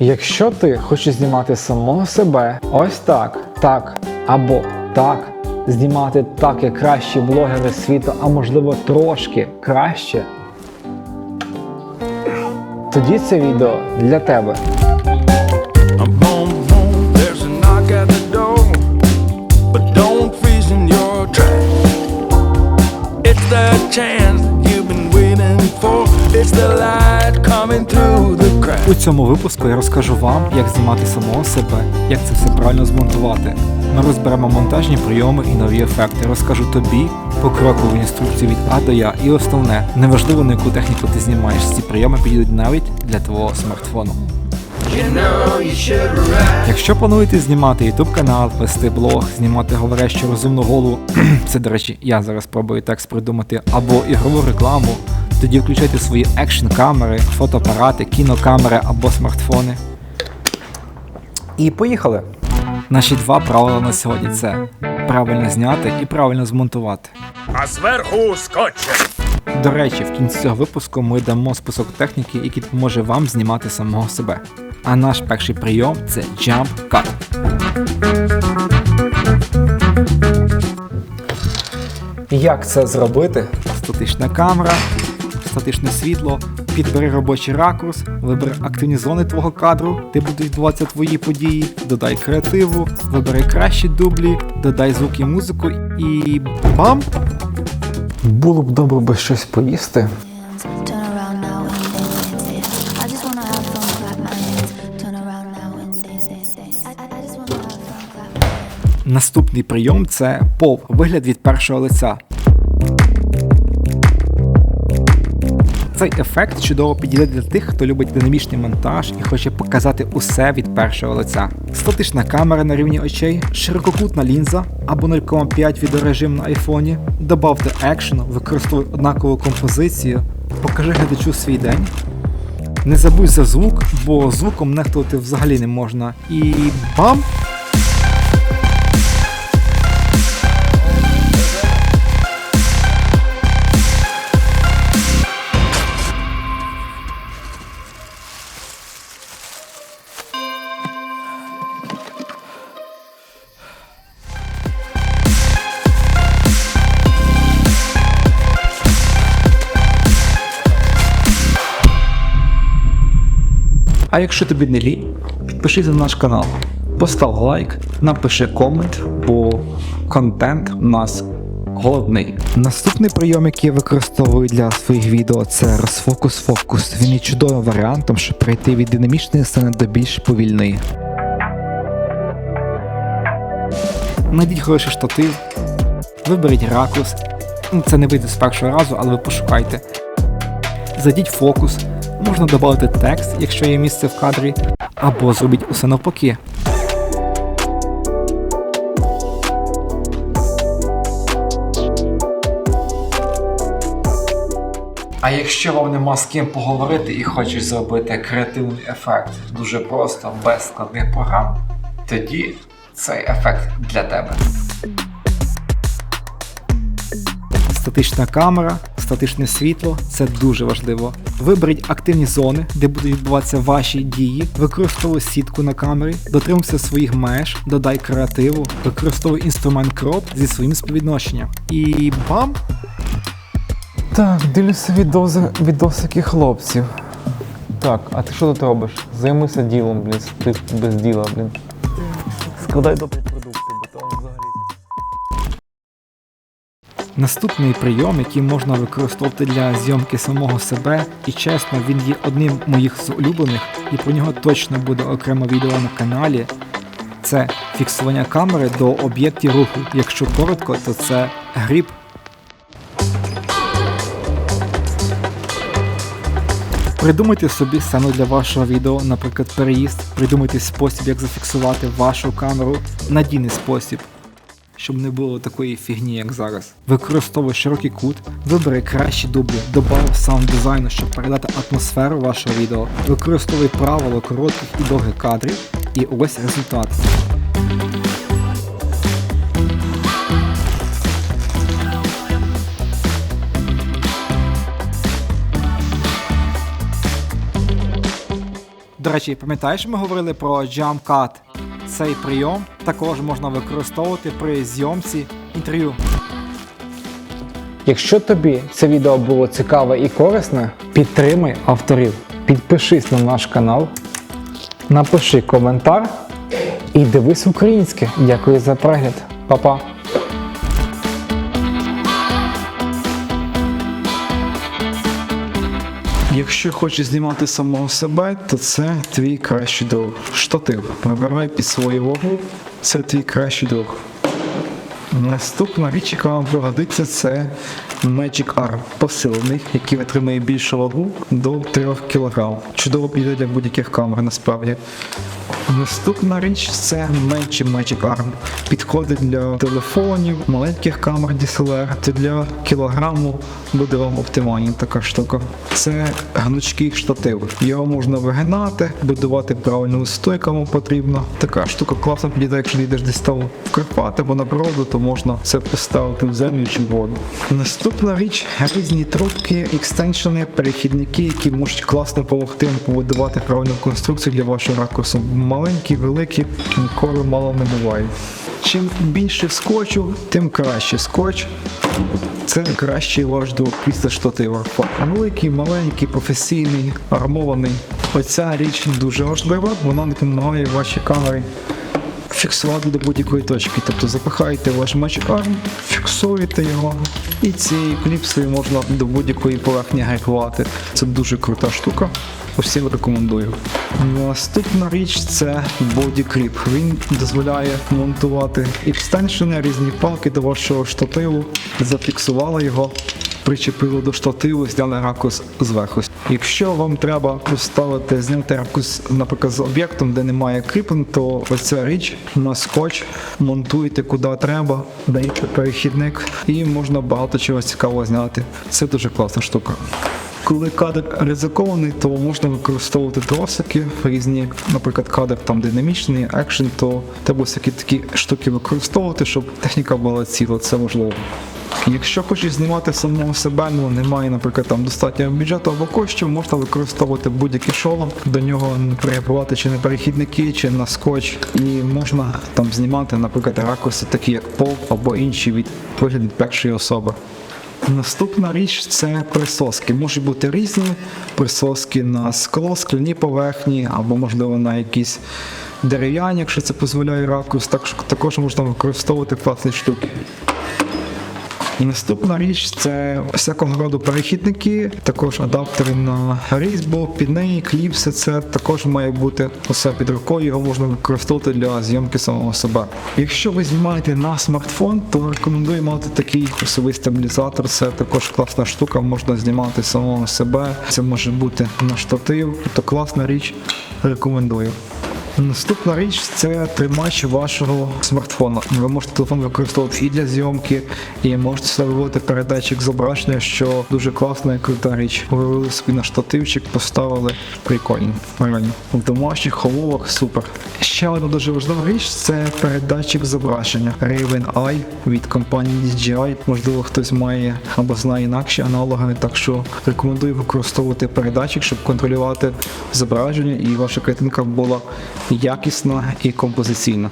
Якщо ти хочеш знімати самого себе ось так, так або так, знімати так, як кращі блогери світу, а можливо трошки краще, тоді це відео для тебе. У цьому випуску я розкажу вам, як знімати самого себе, як це все правильно змонтувати. Ми розберемо монтажні прийоми і нові ефекти. Розкажу тобі покрокову інструкцію від А до Я. І основне, неважливо на яку техніку ти знімаєш, ці прийоми підійдуть навіть для твого смартфону. Якщо плануєте знімати YouTube канал, вести блог, знімати говорящу розумну голову, це до речі, я зараз спробую текст придумати, або ігрову рекламу, тоді включайте свої екшн камери, фотоапарати, кінокамери або смартфони. І поїхали! Наші два правила на сьогодні це правильно зняти і правильно змонтувати. а зверху скотчем. До речі, в кінці цього випуску ми дамо список техніки, який допоможе вам знімати самого себе. А наш перший прийом це Jump Cut. Як це зробити? Статична камера, статичне світло, підбери робочий ракурс, вибери активні зони твого кадру, де будуть відбуватися твої події, додай креативу, вибери кращі дублі, додай звук і музику і бам! Було б добре би щось поїсти. Наступний прийом це пов, вигляд від першого лиця. Цей ефект чудово підійде для тих, хто любить динамічний монтаж і хоче показати усе від першого лиця. Статична камера на рівні очей, ширококутна лінза або 0,5 відеорежим на айфоні. Добавте екшену, використовуй однакову композицію, покажи глядачу свій день. Не забудь за звук, бо звуком нехтувати взагалі не можна. І бам! А якщо тобі не лінь, підпишись на наш канал, постав лайк, напиши комент, бо контент у нас головний. Наступний прийом, який я використовую для своїх відео, це розфокус-фокус. Він є чудовим варіантом, щоб перейти від динамічної сцени до більш повільної. Найдіть хороший штатив, виберіть ракурс. Це не вийде з першого разу, але ви пошукайте. Зайдіть фокус, можна додати текст, якщо є місце в кадрі, або зробіть усе навпаки. А якщо вам нема з ким поговорити і хочеш зробити креативний ефект дуже просто, без складних програм, тоді цей ефект для тебе. Статична камера, статичне світло це дуже важливо. Виберіть активні зони, де будуть відбуватися ваші дії, використовуй сітку на камері, дотримуйся своїх меж, додай креативу, використовуй інструмент кроп зі своїм співвідношенням. І бам! Так, дивлюся відоси, відосики хлопців. Так, а ти що тут робиш? Займися ділом, блін, ти без діла, блін. Складай добрі Наступний прийом, який можна використовувати для зйомки самого себе, і чесно, він є одним моїх з улюблених, і про нього точно буде окремо відео на каналі. Це фіксування камери до об'єктів руху. Якщо коротко, то це гріб. Придумайте собі сцену для вашого відео, наприклад, переїзд. Придумайте спосіб, як зафіксувати вашу камеру, надійний спосіб щоб не було такої фігні, як зараз. Використовуй широкий кут, вибери кращі дублі, добав саунд дизайну, щоб передати атмосферу вашого відео, використовуй правило коротких і довгих кадрів, і ось результат. До речі, пам'ятаєш, ми говорили про jump cut? Цей прийом також можна використовувати при зйомці інтерв'ю. Якщо тобі це відео було цікаве і корисне, підтримай авторів, підпишись на наш канал, напиши коментар і дивись українське. Дякую за перегляд. Па-па! Якщо хочеш знімати самого себе, то це твій кращий друг. Штатив. Вибирай під свою вагу, це твій кращий друг. Наступна річ, яка вам пригодиться, це Magic Arm посилений, який витримує більшу вагу до 3 кг. Чудово піде для будь-яких камер насправді. Наступна річ це менший Magic Arm. Підходить для телефонів, маленьких камер DSLR, та для кілограму буде вам оптимальна така штука. Це гнучкий штатив. Його можна вигинати, будувати правильну стойку, потрібно. Така штука класно підійде, якщо йдеш десь там в Карпати або на природу, то можна це поставити в землю чи в воду. Наступна річ різні трубки, екстеншени, перехідники, які можуть класно допомогти побудувати правильну конструкцію для вашого ракурсу. Маленькі, великі, ніколи мало не буває. Чим більше скотчу, тим краще скотч. Це кращий друг після штатива. Великий, маленький, професійний, армований. Оця річ дуже важлива, вона допомагає вашій камері фіксувати до будь-якої точки. Тобто запихаєте ваш Magic Arm, фіксуєте його, і цією кліпсою можна до будь-якої поверхні гайкувати. Це дуже крута штука. Усім рекомендую. Наступна річ це Clip. Він дозволяє монтувати екстеншени, різні палки до вашого штативу, зафіксували його, причепили до штативу, зняли ракурс зверху. Якщо вам треба поставити зняти ракурс, наприклад, з об'єктом, де немає кріплень, то ось ця річ на скотч монтуйте куди треба, даєте перехідник і можна багато чого цікавого зняти. Це дуже класна штука. Коли кадр ризикований, то можна використовувати тросики, різні, наприклад, кадр там динамічний, екшен, то треба всякі такі штуки використовувати, щоб техніка була ціла, це можливо. Якщо хочеш знімати самого себе, ну немає, наприклад, там достатнього бюджету або коштів, можна використовувати будь-який шолом, до нього приготувати чи на перехідники, чи на скотч, і можна там знімати, наприклад, ракурси, такі як пол або інші від погляд першої особи. Наступна річ це присоски. Можуть бути різні присоски на скло, скляні поверхні, або, можливо, на якісь дерев'яні, якщо це дозволяє ракурс, так, також можна використовувати класні штуки. І наступна річ це всякого роду перехідники, також адаптери на різьбу, під неї, кліпси. Це також має бути усе під рукою. Його можна використовувати для зйомки самого себе. Якщо ви знімаєте на смартфон, то рекомендую мати такий курсовий стабілізатор. Це також класна штука, можна знімати самого себе. Це може бути на штатив. Тобто класна річ. Рекомендую. Наступна річ це тримач вашого смартфона. Ви можете телефон використовувати і для зйомки, і можете виводити передатчик зображення, що дуже класна і крута річ. Вивели собі на штативчик, поставили прикольно. В домашніх умовах супер. Ще одна дуже важлива річ це передатчик зображення Raven Eye від компанії DJI. Можливо, хтось має або знає інакші аналоги, так що рекомендую використовувати передатчик, щоб контролювати зображення і ваша картинка була якісна і композиційна.